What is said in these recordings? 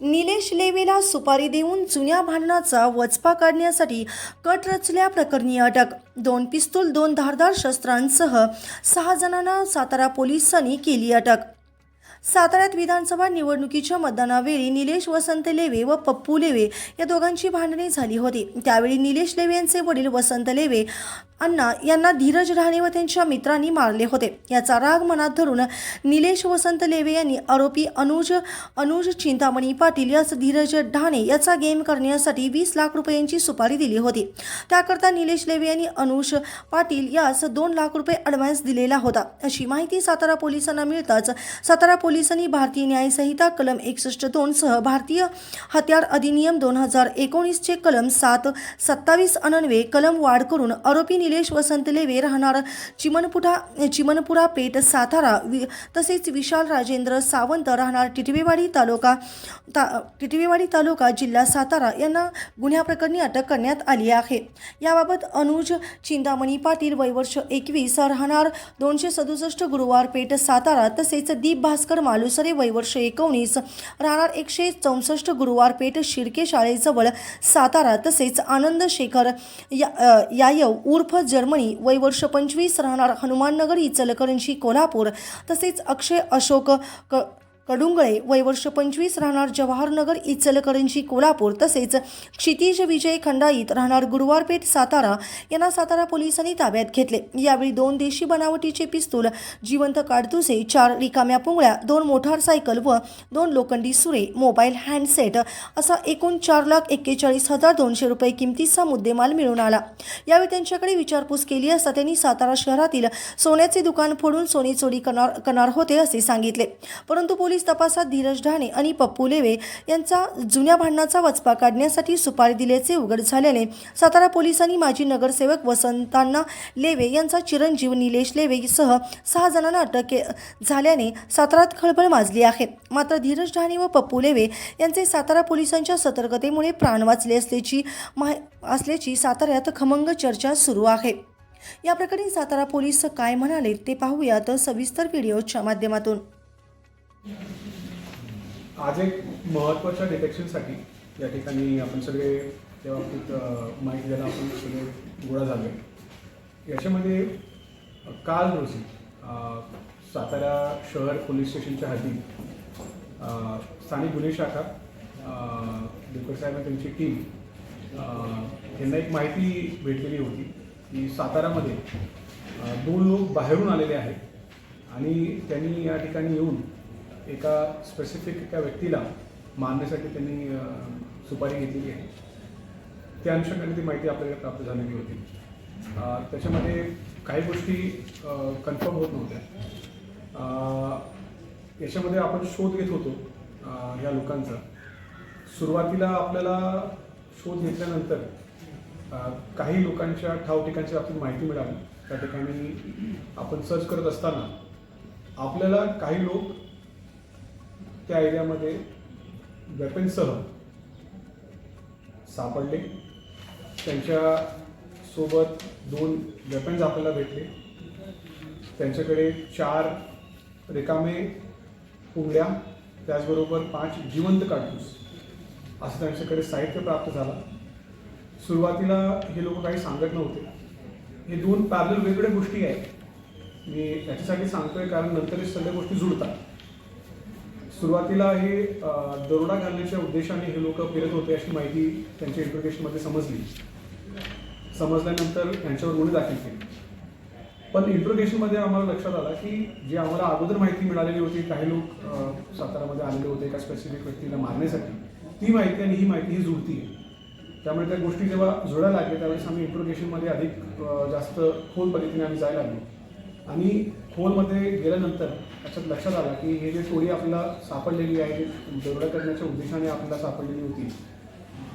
निलेश लेवेला सुपारी देऊन जुन्या भांडणाचा वचपा काढण्यासाठी कट रचल्याप्रकरणी अटक. दोन पिस्तूल दोन धारदार शस्त्रांसह सहा जणांना सातारा पोलिसांनी केली अटक. साताऱ्यात विधानसभा निवडणुकीच्या मतदानावेळी निलेश वसंत लेवे व पप्पू लेवे या दोघांची भांडणे झाली होती. त्यावेळी निलेश लेवे यांचे वडील वसंत लेवे अण्णा यांना धीरज राणे व त्यांच्या मित्रांनी मारले होते. याचा राग मनात धरून निलेश वसंत लेवे यांनी आरोपी अनुज अनुज चिंतामणी पाटील यास धीरज ढाणे याचा गेम करण्यासाठी वीस लाख रुपयांची सुपारी दिली होती. त्याकरता निलेश लेवे यांनी अनुज पाटील यास दोन लाख रुपये ॲडव्हान्स दिलेला होता. अशी माहिती सातारा पोलिसांना मिळताच सातारा पोलिसांनी भारतीय न्यायसंहिता कलम एकसष्ट दोन सह भारतीय हत्यार अधिनियम दोन हजार एकोणीसचे कलम सात सत्तावीस अनन्वे कलम वाढ करून आरोपी निलेश वसंत लेवे राहणार चिमनपुठा चिमनपुरा पेठ सातारा वि तसेच विशाल राजेंद्र सावंत राहणार टिटवेवाडी तालुका ता टिटवेवाडी तालुका जिल्हा सातारा यांना गुन्ह्याप्रकरणी अटक करण्यात आली आहे. याबाबत अनुज चिंतामणी पाटील वयवर्ष एकवीस राहणार दोनशे सदुसष्ट गुरुवार पेठ सातारा तसेच दीप भास्कर मालुसरे वयवर्ष एकोणीस. राहणार एकशे चौसष्ट गुरुवार पेठ शिर्के शाळेजवळ सातारा तसेच आनंद शेखर या यायव उर्फ जर्मनी वयवर्ष पंचवीस राहणार हनुमाननगर इचलकरंजी कोल्हापूर तसेच अक्षय अशोक क कडुंगळे वयवर्ष पंचवीस राहणार जवाहरनगर इचलकरंजी कोल्हापूर तसेच क्षितिज विजय खंडाईत राहणार गुरुवारपेठ सातारा यांना सातारा पोलिसांनी ताब्यात घेतले. यावेळी दोन देशी बनावटीचे पिस्तूल जिवंत काडतुसे चार रिकाम्या पुंगळ्या दोन मोटारसायकल व दोन लोखंडी सुरे मोबाईल हँडसेट असा एकूण चार लाख एक्केचाळीस हजार दोनशे रुपये किमतीचा मुद्देमाल मिळून आला. यावेळी त्यांच्याकडे विचारपूस केली असता त्यांनी सातारा शहरातील सोन्याचे दुकान फोडून सोने चोरी करणार करणार होते असे सांगितले. परंतु पोलीस तपासात धीरज ढाणे आणि पप्पू लेवे यांचा जुन्या भांडणाचा वचपा काढण्यासाठी सुपारी दिल्याचे उघड झाल्याने सातारा पोलिसांनी माजी नगरसेवक वसंतांना लेवे यांचा चिरंजीव निलेश लेवे सह सहा जणांना अटक झाल्याने सातारात खळबळ माजली आहे. मात्र धीरज ढाणे व पप्पू लेवे यांचे सातारा पोलिसांच्या सतर्कतेमुळे प्राण वाचले असल्याची माहि असल्याची साताऱ्यात खमंग चर्चा सुरू आहे. या प्रकरणी सातारा पोलीस काय म्हणाले ते पाहूयात सविस्तर व्हिडिओच्या माध्यमातून. आज एक महत्त्वाच्या डिटेक्शनसाठी या ठिकाणी आपण सगळे त्या बाबतीत माहिती द्यायला आपण सगळे गोळा झालो आहे याच्यामध्ये काल रोजी सातारा शहर पोलीस स्टेशनच्या हद्दीत स्थानिक गुन्हे शाखा दुकर साहेब आणि त्यांची टीम यांना एक माहिती भेटलेली होती की सातारामध्ये दोन लोक बाहेरून आलेले आहेत आणि त्यांनी या ठिकाणी येऊन एका स्पेसिफिक एका व्यक्तीला मारण्यासाठी त्यांनी सुपारी घेतलेली आहे. त्या अनुषंगाने ती माहिती आपल्याला प्राप्त झालेली होती. त्याच्यामध्ये काही गोष्टी कन्फर्म होत नव्हत्या. याच्यामध्ये आपण शोध घेत होतो या लोकांचा. सुरुवातीला आपल्याला शोध घेतल्यानंतर काही लोकांच्या ठाव ठिकाणची आपली माहिती मिळाली. त्या ठिकाणी आपण सर्च करत असताना आपल्याला काही लोक त्या एरियामध्ये वेपन्ससह सापडले. त्यांच्यासोबत दोन वेपन्स आपल्याला भेटले. त्यांच्याकडे चार रिकामे कुंबड्या त्याचबरोबर पाच जिवंत काढूस असं त्यांच्याकडे साहित्य प्राप्त झाला. सुरुवातीला हे लोक काही सांगत नव्हते. हे दोन पॅरल वेगवेगळ्या गोष्टी आहेत. मी याच्यासाठी सांगतोय कारण नंतर हे सगळ्या गोष्टी जुळतात. सुरुवातीला हे दरोडा घालण्याच्या उद्देशाने हे लोक फिरत होते अशी माहिती त्यांच्या इंट्रोगेशनमध्ये समजली. समजल्यानंतर त्यांच्यावर गुन्हे दाखल केले. पण इंट्रोगेशनमध्ये आम्हाला लक्षात आलं की जे आम्हाला अगोदर माहिती मिळालेली होती काही लोक सातारामध्ये आलेले होते एका स्पेसिफिक व्यक्तीला मारण्यासाठी. ती माहिती आणि ही माहिती ही जुळती आहे. त्यामुळे त्या गोष्टी जेव्हा जुळायला लागल्या त्यावेळेस आम्ही इंट्रोगेशनमध्ये अधिक जास्त खोल पद्धतीने आम्ही जायला लागलो. आणि खोलमध्ये गेल्यानंतर त्याच्यात लक्षात आलं की हे जे टोळी आपल्याला सापडलेली आहे दरोडा करण्याच्या उद्देशाने आपल्याला सापडलेली होती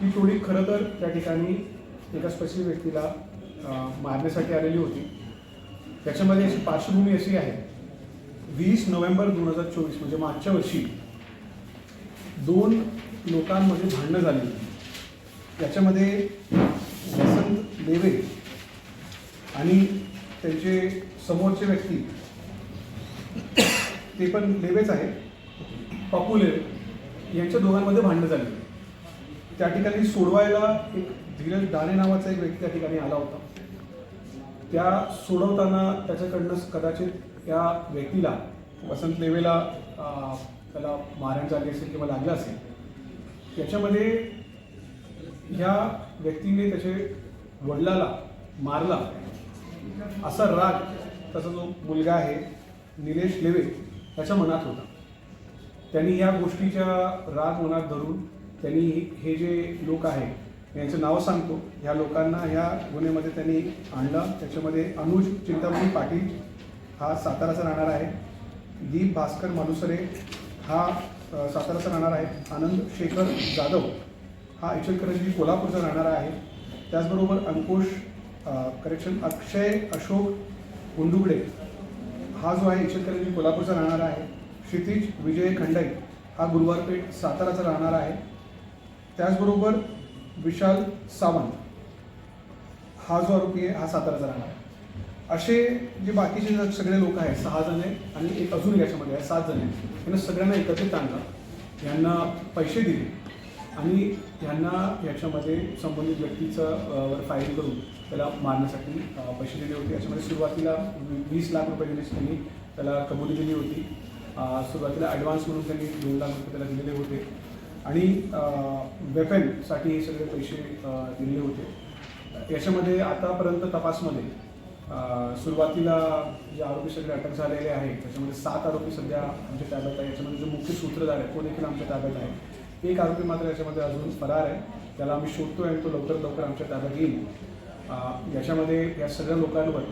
ती टोळी खरं तर त्या ठिकाणी एका स्पेसिफिक व्यक्तीला मारण्यासाठी आलेली होती. त्याच्यामध्ये अशी पार्श्वभूमी अशी आहे. वीस नोव्हेंबर दोन हजार चोवीस म्हणजे मागच्या वर्षी दोन लोकांमध्ये भांडणं झाली याच्यामध्ये वसंत देवे आणि त्यांचे समोरचे व्यक्ती ते पण लेवेच आहेत. पॉप्युलर यांच्या दोघांमध्ये भांडणं झाली. त्या ठिकाणी सोडवायला एक धीरज दाणे नावाचा एक व्यक्ती त्या ठिकाणी आला होता. त्या सोडवताना त्याच्याकडनं कदाचित त्या व्यक्तीला वसंत लेवेला त्याला मारण झाली असेल किंवा लागलं असेल त्याच्यामध्ये ह्या व्यक्तीने त्याचे वडिलाला मारला असा राग त्याचा जो मुलगा आहे निलेश लेवे याच्या मनात होता. त्यांनी ह्या गोष्टीच्या राग मनात धरून त्यांनी हे जे लोक आहे यांचं नाव सांगतो. ह्या लोकांना ह्या गुन्ह्यामध्ये त्यांनी आणलं. त्याच्यामध्ये अनुज चिंतामणी पाटील हा साताराचा राहणार आहे. दीप भास्कर मालुसरे हा साताराचा राहणार आहे. आनंद शेखर जाधव हा इचलकरंजी कोल्हापूरचा राहणारा आहे. त्याचबरोबर अंकुश करेक्शन अक्षय अशोक गुंडुगडे हा जो आहे इचलकरंजी कोल्हापूरचा राहणार आहे. क्षितिज विजय खंडाई हा गुरुवारपेठ साताराचा राहणार आहे. त्याचबरोबर विशाल सावंत हा जो आरोपी आहे हा साताराचा राहणार आहे. असे जे बाकीचे सगळे लोक आहेत सहा जण आहे आणि एक अजून याच्यामध्ये आहे सात जण आहेत. यांना सगळ्यांना एकत्रित आणलं यांना पैसे दिले आणि यांना याच्यामध्ये संबंधित व्यक्तीचं वर फायरिंग करून त्याला मारण्यासाठी पैसे दिले होते. याच्यामध्ये सुरुवातीला वीस लाख रुपये दिले त्यांनी. त्याला कबुली दिली होती. सुरुवातीला ॲडव्हान्स म्हणून त्यांनी दोन लाख रुपये त्याला दिलेले होते. आणि वेपनसाठी हे सगळे पैसे दिले दिलेले होते. याच्यामध्ये आतापर्यंत तपासमध्ये सुरुवातीला जे आरोपी सगळे अटक झालेले आहेत त्याच्यामध्ये सात आरोपी सध्या आमच्या ताब्यात आहे याच्यामध्ये जो मुख्य सूत्रधार आहे तो देखील आमच्या ताब्यात आहे एक आरोपी मात्र याच्यामध्ये अजून फरार आहे. त्याला आम्ही शोधतो आणि तो लवकरात लवकर आमच्या ताब्यात येईल. याच्यामध्ये या सगळ्या लोकांवर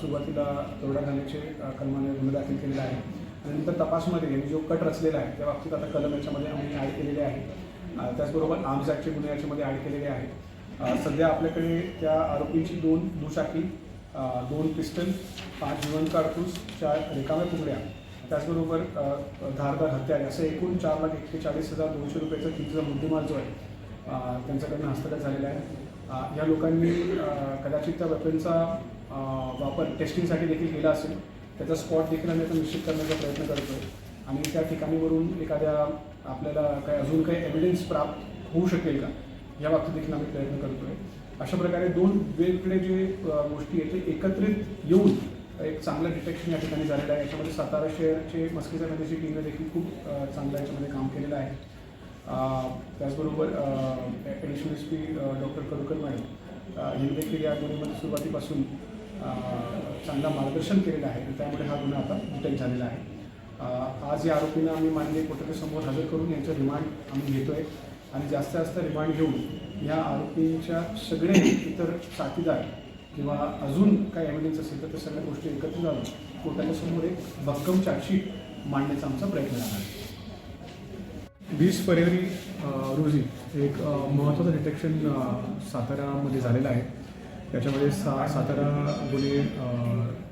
सुरुवातीला तोडा घालण्याचे कलमाने गुन्हे दाखल केलेला आहे आणि नंतर तपासमध्ये यांनी जो कट रचलेला आहे त्या बाबतीत आता कलम याच्यामध्ये आम्ही ॲड केलेले आहे. त्याचबरोबर आर्म्स ॲक्टचे गुन्हे याच्यामध्ये ॲड केलेले आहेत. सध्या आपल्याकडे त्या आरोपींची दोन दुचाकी दोन पिस्टल पाच जीवन काडतूस चार रिकाम्या फुगड्या त्याचबरोबर धारदार हत्यारे असं एकूण चार लाख एक्केचाळीस हजार दोनशे रुपयाचा कितीचा मुद्देमाल जो आहे त्यांच्याकडनं हस्तगत झालेला आहे. या लोकांनी कदाचित त्या वेपनचा वापर टेस्टिंगसाठी देखील केला असेल त्याचा स्पॉट देखील आम्ही आता निश्चित करण्याचा प्रयत्न करतो आणि त्या ठिकाणीवरून एखाद्या आपल्याला काय अजून काही एव्हिडन्स प्राप्त होऊ शकेल का या बाबतीत देखील आम्ही प्रयत्न करतोय. अशा प्रकारे दोन वेगवेगळे जे गोष्टी आहेत ते एकत्रित येऊन एक चांगलं डिटेक्शन या ठिकाणी झालेलं आहे. याच्यामध्ये सातारा शहरचे मस्कीचा नदीची टीमने देखील खूप चांगलं याच्यामध्ये काम केलेलं आहे. त्याचबरोबर additional S P doctor Karukar madam यांनी देखील या गुन्ह्यामध्ये सुरुवातीपासून चांगला मार्गदर्शन केलेलं आहे. त्यामुळे हा गुन्हा आता डिटेक्ट झालेला आहे. आज या आरोपींना आम्ही माननीय कोर्टाच्यासमोर हजर करून यांचं रिमांड आम्ही घेतोय. आणि जास्तीत जास्त रिमांड घेऊन या आरोपींच्या सगळे इतर साथीदार किंवा अजून काय एव्हिडन्स असेल तर त्या सगळ्या गोष्टी एकत्र जाऊन कोर्टाच्या समोर एक भक्कम चार्जशीट मांडण्याचा आमचा प्रयत्न राहणार आहे. वीस फेब्रुवारी रोजी एक महत्त्वाचं डिटेक्शन सातारामध्ये झालेलं आहे. त्याच्यामध्ये सा सातारा गुन्हे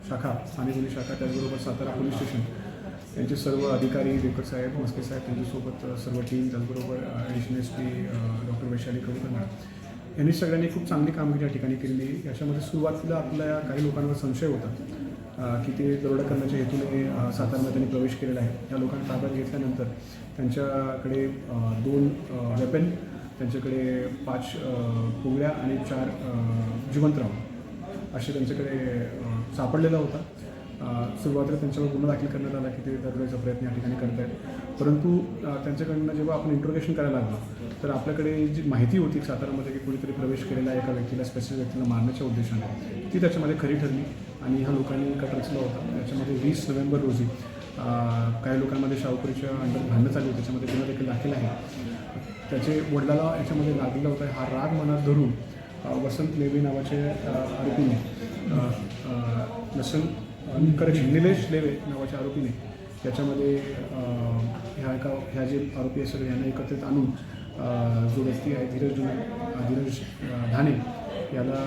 शाखा स्थानिक गुन्हे शाखा त्याचबरोबर सातारा पोलीस स्टेशन. यांचे सर्व अधिकारी देवकर साहेब मस्के साहेब त्यांच्यासोबत सर्व टीम त्याचबरोबर additional S P doctor Vaishali Kawadkar यांनी सगळ्यांनी खूप चांगली कामगिरी या ठिकाणी केलेली याच्यामध्ये सुरुवातीला आपल्या काही लोकांवर संशय होता. की ते दरोडा करण्याच्या हेतूने सातारमध्ये त्यांनी प्रवेश केलेला आहे. त्या लोकांना ताब्यात घेतल्यानंतर त्यांच्याकडे दोन वेपन त्यांच्याकडे पाच अ, आणि चार जिवंतराव असे त्यांच्याकडे सापडलेला होता. सुरुवातीला त्यांच्यावर गुन्हा दाखल करण्यात आला की ते दरोड्याचा प्रयत्न या ठिकाणी करत आहेत परंतु त्यांच्याकडनं जेव्हा आपण इंट्रोगेशन करायला लागलो तर आपल्याकडे जी माहिती होती सातारामध्ये की कुणीतरी प्रवेश केलेला आहे एका व्यक्तीला स्पेसिफिक व्यक्तीला मारण्याच्या उद्देशाने ती त्याच्यामध्ये खरी ठरली. आणि ह्या लोकांनी कट रचला होता. त्याच्यामध्ये वीस नोव्हेंबर रोजी काही लोकांमध्ये शाहूपुरीच्या अंडर भांडणं चालू होती. त्याच्यामध्ये त्यांना देखील दाखल आहे. त्याचे वडिलाला याच्यामध्ये लागलेला होता हा राग मनात धरून वसंत लेवे नावाचे आरोपीने वसंत करेक्शन निलेश लेवे नावाच्या आरोपीने त्याच्यामध्ये ह्या एका ह्या जे आरोपी आहे यांना एकत्रित आणून जो व्यक्ती आहे धीरज धीरज धाने याला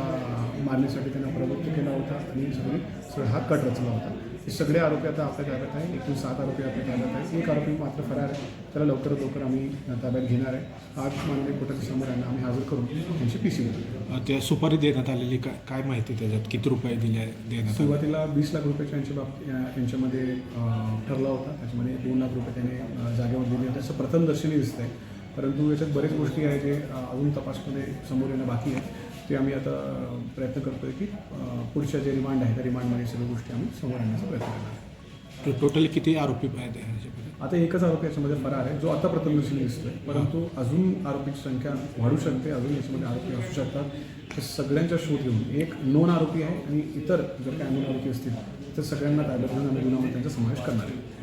मारण्यासाठी त्यांना प्रवृत्त केला होता आणि सगळी सगळा हा कट रचला होता. हे सगळे आरोपी आता आपल्या ताब्यात आहे. एकूण सात आरोपी आपल्या ताब्यात आहे एक आरोपी मात्र फरार आहे. त्याला लवकरात लवकर आम्ही ताब्यात घेणार आहे. आज माननीय कोर्टाच्या समोर यांना आम्ही हजर करून त्यांची पी सी त्या सुपारी देण्यात आलेली काय काय माहिती त्याच्यात? किती रुपये दिले देण्यात सुरुवातीला वीस लाख रुपयाच्या यांच्या बाब यांच्यामध्ये ठरला होता. त्याच्यामध्ये दोन लाख रुपये त्याने जागेवर दिले होते. असं प्रथमदर्शनी दिसतं आहे परंतु याच्यात बरेच गोष्टी आहेत जे अजून तपासमध्ये समोर येणं बाकी आहे. ते आम्ही आता प्रयत्न करतोय की पुढच्या जे रिमांड आहे त्या रिमांडमध्ये सगळ्या गोष्टी आम्ही समोर आणण्याचा प्रयत्न करणार आहे टोटली किती आरोपी आहेत आता एकच आरोपी याच्यामध्ये फरार आहे जो आता प्रथमदर्शनी दिसतोय. परंतु अजून आरोपीची संख्या वाढू शकते अजून याच्यामध्ये आरोपी असू शकतात. तर सगळ्यांचा शोध घेऊन एक नोन आरोपी आहे आणि इतर जर काही अनोन आरोपी असतील तर सगळ्यांना ताब्यात घेऊन आम्ही त्यांचा समावेश करणार आहे